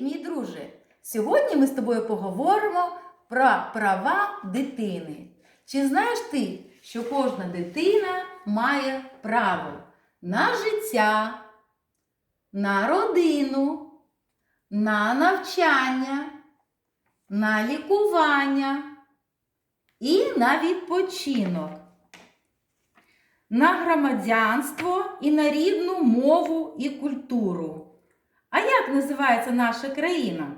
мій друже! Сьогодні ми з тобою поговоримо про права дитини. Чи знаєш ти, що кожна дитина має право на життя, на родину, на навчання, на лікування і на відпочинок, на громадянство і на рідну мову і культуру. А як називається наша країна?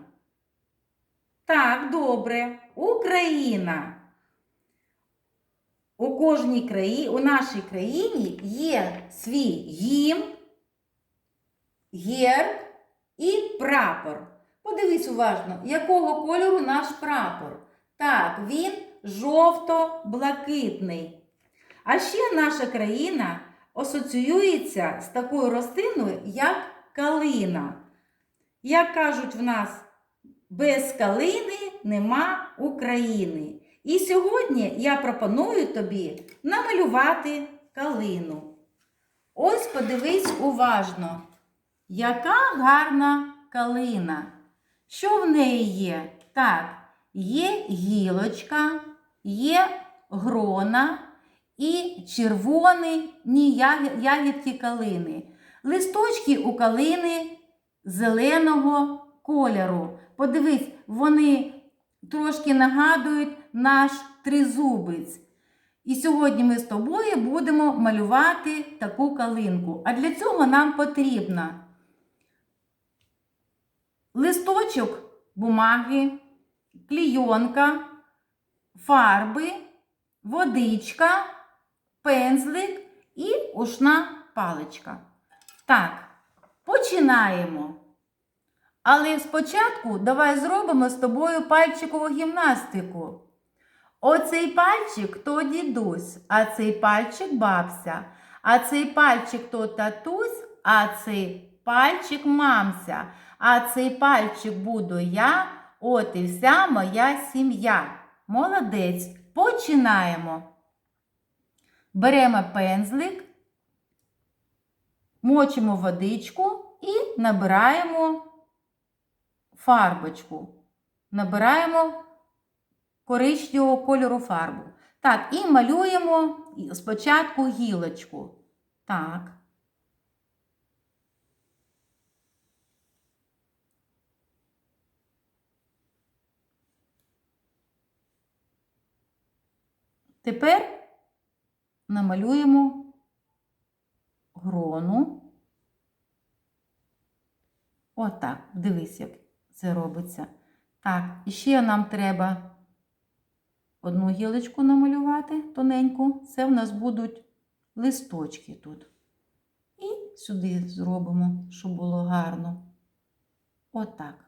Так, добре, Україна. У кожній країні, у нашій країні є свій гімн, герб і прапор. Подивись уважно, якого кольору наш прапор. Так, він жовто-блакитний. А ще наша країна асоціюється з такою рослиною, як калина. Як кажуть в нас, без калини нема України. І сьогодні я пропоную тобі намалювати калину. Ось подивись уважно, яка гарна калина. Що в неї є? Так, є гілочка, є грона і червоні ягідки калини. Листочки у калини зеленого кольору. Подивись, вони трошки нагадують наш тризубець. І сьогодні ми з тобою будемо малювати таку калинку. А для цього нам потрібно листочок бумаги, клійонка, фарби, водичка, пензлик і ушна паличка. Так, починаємо. Але спочатку давай зробимо з тобою пальчикову гімнастику. Оцей пальчик то дідусь, а цей пальчик бабся, а цей пальчик то татусь, а цей пальчик мамся, а цей пальчик буду я, от і вся моя сім'я. Молодець. Починаємо. Беремо пензлик, мочимо водичку набираємо фарбочку. Набираємо коричневого кольору фарбу. Так, і малюємо спочатку гілочку. Так. Тепер намалюємо грону. Отак, дивись, як це робиться. Так, і ще нам треба одну гілочку намалювати тоненьку. Це в нас будуть листочки тут. І сюди зробимо, щоб було гарно. Отак.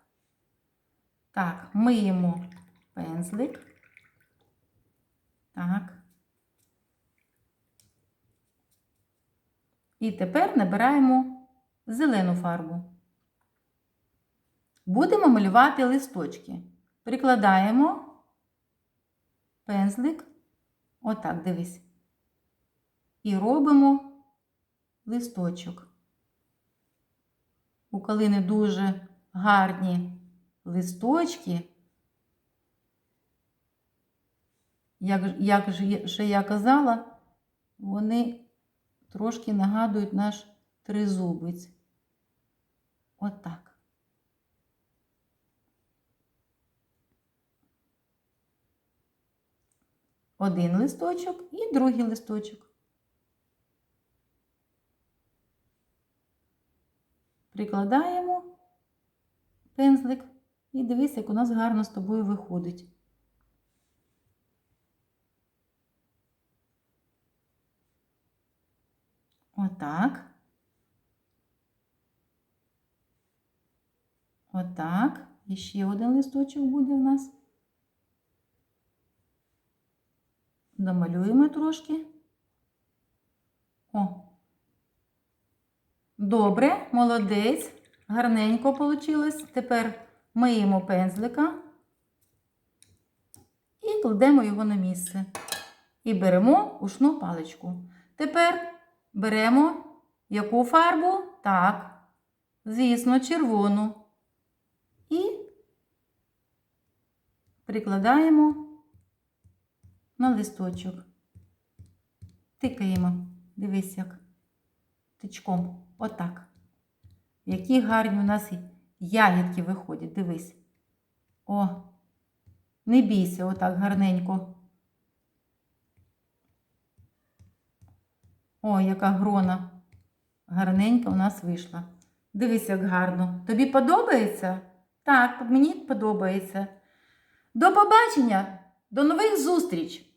Так, миємо пензлик. Так. І тепер набираємо зелену фарбу. Будемо малювати листочки. Прикладаємо пензлик, отак, дивись. І робимо листочок. У калини дуже гарні листочки. Як, як же я казала, вони трошки нагадують наш тризубець. Отак. Один листочок і другий листочок. Прикладаємо пензлик і дивись, як у нас гарно з тобою виходить. Отак. Отак. І ще один листочок буде в нас. Домалюємо трошки. О. Добре, молодець. Гарненько вийшло. Тепер миємо пензлика і кладемо його на місце. І беремо ушну паличку. Тепер беремо яку фарбу? Так, звісно, червону. І прикладаємо на листочок. Тикаємо. Дивись як. Тичком. Отак. Які гарні у нас ягідки виходять. Дивись. О, не бійся, отак гарненько. О, яка грона. Гарненька у нас вийшла. Дивись, як гарно. Тобі подобається? Так, мені подобається. До побачення, до нових зустріч!